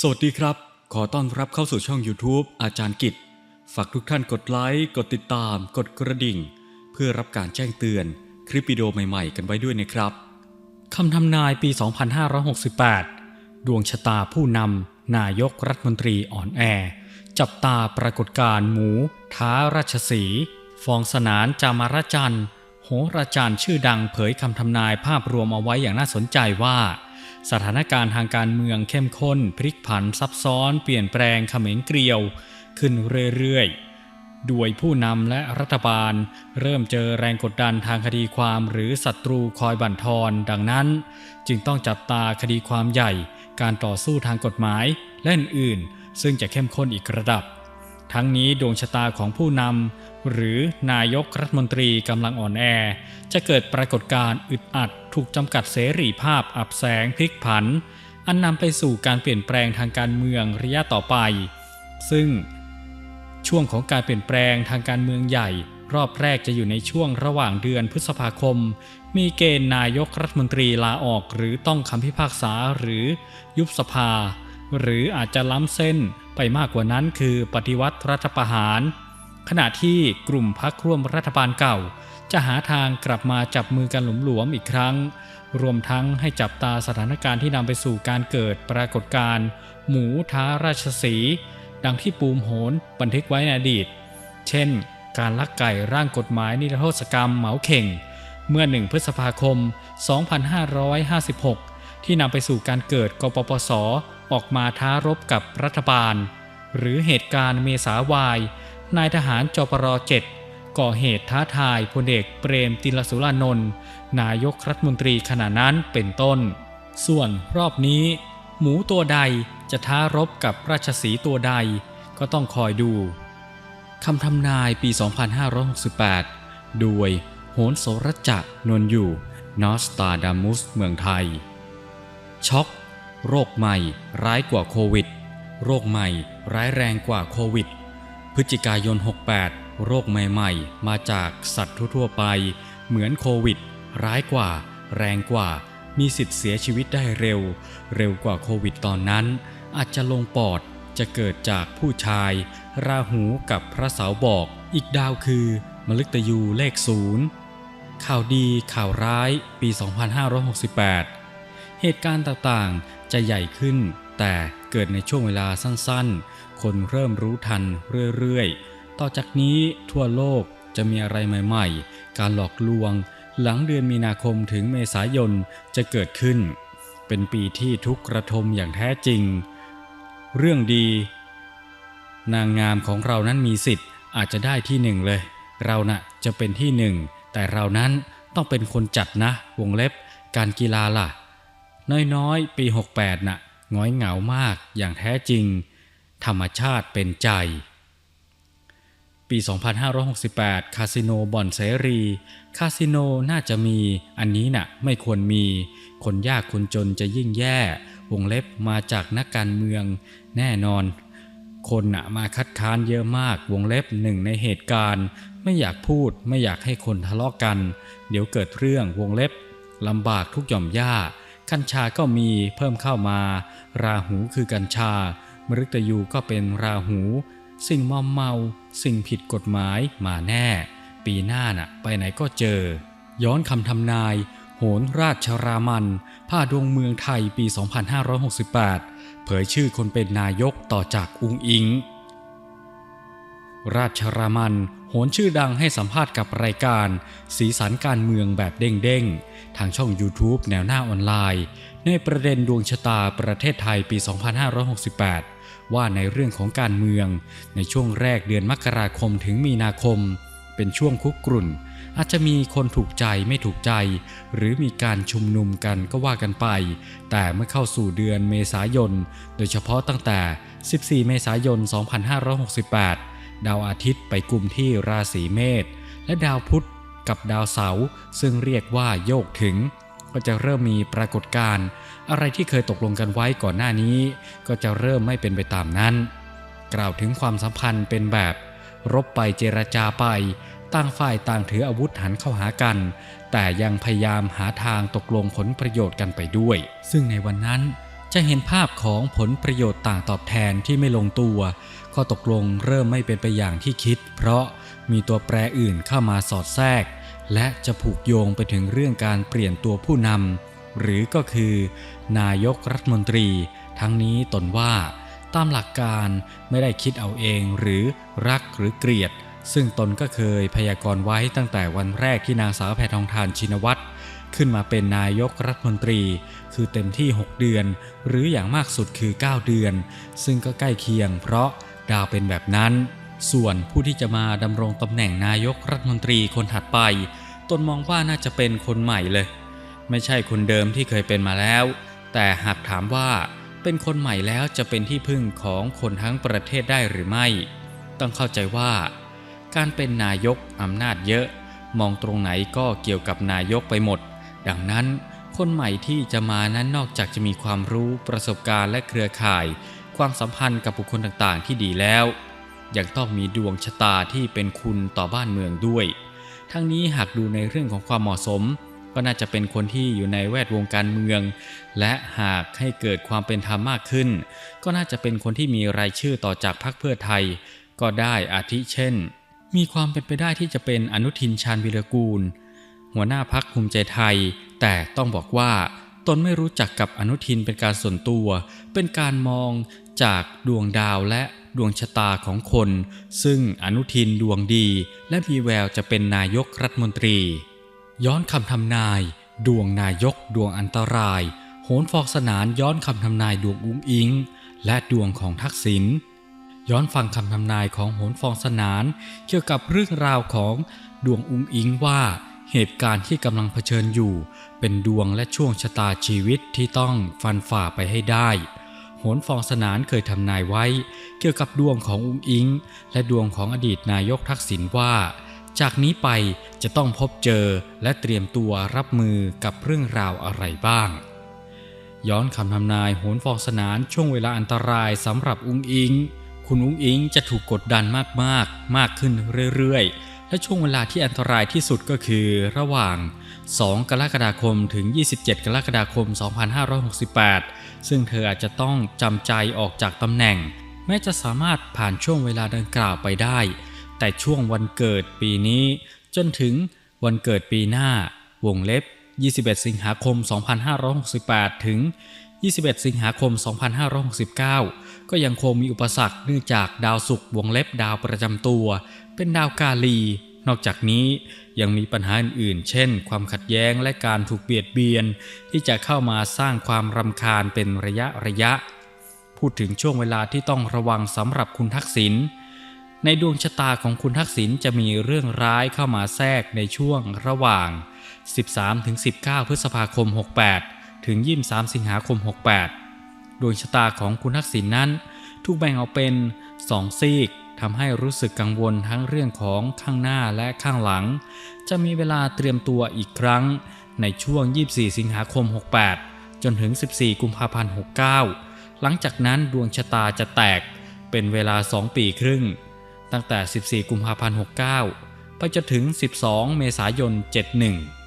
สวัสดีครับ ขอต้อนรับเข้าสู่ช่อง YouTube อาจารย์กิจ ฝากทุกท่านกดไลค์ กดติดตาม กดกระดิ่ง เพื่อรับการแจ้งเตือนคลิปวิดีโอใหม่ๆ กันไว้ด้วยนะครับคำทำนายปี 2568 ดวงชะตาผู้นำนายกรัฐมนตรีอ่อนแอ จับตาปรากฏการณ์หมู ท้าราชสีฟองสนานจามารจันทร์โหราจารย์ชื่อดังเผยคำทำนายภาพรวมเอาไว้อย่างน่าสนใจว่า สถานการณ์ทางการเมืองเข้มข้น พลิกผันซับซ้อน เปลี่ยนแปลงเขมงเกลียว ขึ้นเรื่อยๆ ด้วยผู้นำและรัฐบาล เริ่มเจอแรงกดดันทางคดีความหรือศัตรูคอยบั่นทอน ดังนั้น จึงต้องจับตาคดีความใหญ่ การต่อสู้ทางกฎหมายและอื่นๆซึ่งจะเข้มข้นอีกระดับ ทั้งนี้ดวงชะตาของผู้นำหรือนายกรัฐมนตรีกำลังอ่อนแอ จะเกิดปรากฏการณ์อึดอัดถูกจำกัดเสรีภาพอับแสงพลิกผัน อันนำไปสู่การเปลี่ยนแปลงทางการเมืองระยะต่อไป ซึ่ง ช่วงของการเปลี่ยนแปลงทางการเมืองใหญ่ รอบแรกจะอยู่ในช่วงระหว่างเดือนพฤษภาคม มีเกณฑ์นายกรัฐมนตรีลาออก หรือต้องคำพิพากษาหรือยุบสภา หรืออาจจะล้ำเส้นไปมากกว่านั้นคือปฏิวัติรัฐประหาร ขณะที่กลุ่มพักร่วมรัฐบาลเก่า จะหาทางกลับมาจับมือกันหลวมๆอีกครั้ง รวมทั้งให้จับตาสถานการณ์ที่นำไปสู่การเกิดปรากฏการณ์หมูท้าราชสี ดังที่ปูมโหนบันทึกไว้ในอดีต เช่น การลักไก่ร่างกฎหมายนิรโทษกรรมเหมาเข่ง เมื่อ 1 พฤษภาคม 2556 ที่นำไปสู่การเกิดกปปส ออกมาท้ารบกับรัฐบาล หรือเหตุการณ์เมษาวาย นายทหารจปร7ก่อเหตุท้าทายพลเอกเปรมติลสุรานนท์นายกรัฐมนตรีขณะนั้นเป็นต้น ส่วนรอบนี้ หมูตัวใดจะท้ารบกับราชสีตัวใดก็ต้องคอยดูคำทำนายปี 2568 โดยโหนโสรจะนนอยู่นอสตาดามุสเมืองไทย ช็อก โรคใหม่ร้ายกว่าโควิด โรคใหม่ร้ายแรงกว่าโควิด พฤศจิกายน 68 โรคใหม่ๆ มาจากสัตว์ทั่วไป เหมือนโควิด ร้ายกว่า แรงกว่า มีสิทธิ์เสียชีวิตได้เร็ว เร็วกว่าโควิดตอนนั้น อาจจะลงปอดจะเกิดจากผู้ชาย ราหูกับพระเสาบอก อีกดาวคือมฤตยูเลขศูนย์ข่าวดีข่าวร้ายปี 2568 เหตุการณ์ต่างๆ จะใหญ่ขึ้น แต่เกิดในช่วงเวลาสั้นๆ คนเริ่มรู้ทันเรื่อยๆ ต่อจากนี้ทั่วโลกจะมีอะไรใหม่ๆ การหลอกลวง หลังเดือนมีนาคมถึงเมษายนจะเกิดขึ้น เป็นปีที่ทุกข์ระทมอย่างแท้จริง เรื่องดี นางงามของเรานั้นมีสิทธิ์อาจจะได้ที่หนึ่งเลย เราน่ะจะเป็นที่หนึ่งแต่เรานั้นต้องเป็นคนจัดนะ วงเล็บ การกีฬาล่ะ น้อยๆ ปี 68น่ะง้อยเหงามากอย่างแท้จริง ธรรมชาติเป็นใจ ปี 2568 คาสิโนบ่อนเสรี คาสิโนน่าจะมี อันนี้น่ะไม่ควรมี คนยากคนจนจะยิ่งแย่ วงเล็บมาจากนักการเมือง แน่นอน คนน่ะมาคัดค้านเยอะมาก วงเล็บหนึ่งในเหตุการณ์ ไม่อยากพูดไม่อยากให้คนทะเลาะกัน เดี๋ยวเกิดเรื่องวงเล็บลำบากทุกหย่อมย่า กัญชาก็มีเพิ่มเข้ามา ราหูคือกัญชา มฤตยูก็เป็นราหู สิ่งมอมเมา สิ่งผิดกฎหมายมาแน่ ปีหน้าน่ะ ไปไหนก็เจอ ย้อนคำทำนาย โหนราชรามันผ้าดวงเมืองไทยปี 2568 เผยชื่อคนเป็นนายกต่อจากอุงอิง ราชรามันโหนชื่อดังให้สัมภาษณ์กับรายการ สีสันการเมืองแบบเด้งๆ ทางช่อง YouTube แนวหน้าออนไลน์ ในประเด็นดวงชะตาประเทศไทยปี 2568 ว่าในเรื่องของการเมือง ในช่วงแรกเดือนมกราคมถึงมีนาคม เป็นช่วงคุกกรุ่น อาจจะมีคนถูกใจไม่ถูกใจ หรือมีการชุมนุมกันก็ว่ากันไป แต่เมื่อเข้าสู่เดือนเมษายน โดยเฉพาะตั้งแต่ 14 เมษายน 2568 ดาวอาทิตย์ไปกลุ่มที่ราศีเมษและดาวพุธกับดาวเสาร์ซึ่งเรียกว่าโยกถึง ก็จะเริ่มมีปรากฏการณ์อะไรที่เคยตกลงกันไว้ก่อนหน้านี้ ก็จะเริ่มไม่เป็นไปตามนั้น กล่าวถึงความสัมพันธ์เป็นแบบ รบไปเจรจาไปต่างฝ่ายต่างถืออาวุธหันเข้าหากัน แต่ยังพยายามหาทางตกลงผลประโยชน์กันไปด้วย ซึ่งในวันนั้น จะเห็นภาพของผลประโยชน์ต่างตอบแทนที่ไม่ลงตัว ข้อตกลงเริ่มไม่เป็นไปอย่างที่คิด เพราะมีตัวแปรอื่นเข้ามาสอดแทรก และจะผูกโยงไปถึงเรื่องการเปลี่ยนตัวผู้นำหรือก็คือ นายกรัฐมนตรี ทั้งนี้ตนว่า ตามหลักการไม่ได้คิดเอาเองหรือรักหรือเกลียด ซึ่งตนก็เคยพยากรณ์ไว้ตั้งแต่วันแรกที่นางสาวแพทองทานชินวัตร ขึ้นมาเป็นนายกรัฐมนตรี คือเต็มที่ 6 เดือน หรืออย่างมากสุดคือ 9 เดือน ซึ่งก็ใกล้เคียง เพราะดาวเป็นแบบนั้น ส่วนผู้ที่จะมาดำรงตำแหน่งนายกรัฐมนตรีคนถัดไป ตนมองว่าน่าจะเป็นคนใหม่เลย ไม่ใช่คนเดิมที่เคยเป็นมาแล้ว แต่หากถามว่าเป็นคนใหม่แล้วจะเป็นที่พึ่งของคนทั้งประเทศได้หรือไม่ ต้องเข้าใจว่า การเป็นนายกอำนาจเยอะ มองตรงไหนก็เกี่ยวกับนายกไปหมด ดังนั้นคนใหม่ที่จะมานั้นนอกจากจะมีความรู้ประสบการณ์และเครือข่าย ความสัมพันธ์กับบุคคลต่างๆ ที่ดีแล้ว ยังต้องมีดวงชะตาที่เป็นคุณต่อบ้านเมืองด้วย ทั้งนี้หากดูในเรื่องของความเหมาะสม ก็น่าจะเป็นคนที่อยู่ในแวดวงการเมือง และหากให้เกิดความเป็นธรรมมากขึ้น ก็น่าจะเป็นคนที่มีรายชื่อต่อจากพรรคเพื่อไทย ก็ได้อาทิเช่น มีความเป็นไปได้ที่จะเป็นอนุทินชาญวิรกูล หัวหน้าพักภูมิใจไทย แต่ต้องบอกว่า ตนไม่รู้จักกับอนุทินเป็นการส่วนตัว เป็นการมองจากดวงดาวและดวงชะตาของคน ซึ่งอนุทินดวงดี และมีแววจะเป็นนายกรัฐมนตรี ย้อนคำทำนาย ดวงนายกดวงอันตราย โหนฟอกสนานย้อนคำทำนายดวงอุ้งอิง และดวงของทักษิณย้อนฟังคำทำนายของโหนฟองสนาน เกี่ยวกับเรื่องราวของดวงอุ้งอิงว่า เหตุการณ์ที่กำลังเผชิญอยู่ เป็นดวงและช่วงชะตาชีวิตที่ต้องฟันฝ่าไปให้ได้โหนฟองสนานเคยทำนายไว้ เกี่ยวกับดวงของอุ้งอิง และดวงของอดีตนายกทักษิณว่า จากนี้ไปจะต้องพบเจอและเตรียมตัวรับมือกับเรื่องราวอะไรบ้างย้อนคำทำนายโหนฟองสนานช่วงเวลาอันตรายสำหรับอุ้งอิง คุณอุ้งอิงจะถูกกดดันมากๆ มากขึ้นเรื่อยๆ และช่วงเวลาที่อันตรายที่สุดก็คือระหว่าง 2 กรกฎาคมถึง 27 กรกฎาคม 2568 ซึ่งเธออาจจะต้องจำใจออกจากตำแหน่ง แม้จะสามารถผ่านช่วงเวลาดังกล่าวไปได้ แต่ช่วงวันเกิดปีนี้ จนถึงวันเกิดปีหน้าวงเล็บ 21 สิงหาคม 2568 ถึง 21 สิงหาคม 2569 ก็ยังคงมีอุปสรรคเนื่องจากดาวศุกร์วงเล็บดาวประจำตัว เป็นดาวกาลี นอกจากนี้ยังมีปัญหาอื่นๆ เช่น ความขัดแย้งและการถูกเบียดเบียน ที่จะเข้ามาสร้างความรำคาญเป็นระยะระยะ พูดถึงช่วงเวลาที่ต้องระวังสำหรับคุณทักษิณในดวงชะตาของคุณทักษิณจะมีเรื่องร้ายเข้ามาแทรกในช่วงระหว่าง 13-19 พฤษภาคม 68 ถึง 23 สิงหาคม 68 ดวงชะตาของคุณทักษิณนนั้น ถูกแบ่งออกเป็น 2 ซีก ทำให้รู้สึกกังวลทั้งเรื่องของข้างหน้าและข้างหลัง จะมีเวลาเตรียมตัวอีกครั้ง ในช่วง 24 สิงหาคม 68 จนถึง 14 กุมภาพันธ์ 69 หลังจากนั้นดวงชะตาจะแตกเป็นเวลา 2 ปีครึ่ง ตั้งแต่ 14 กุมภาพันธ์ 69 ไปจนถึง 12 เมษายน 71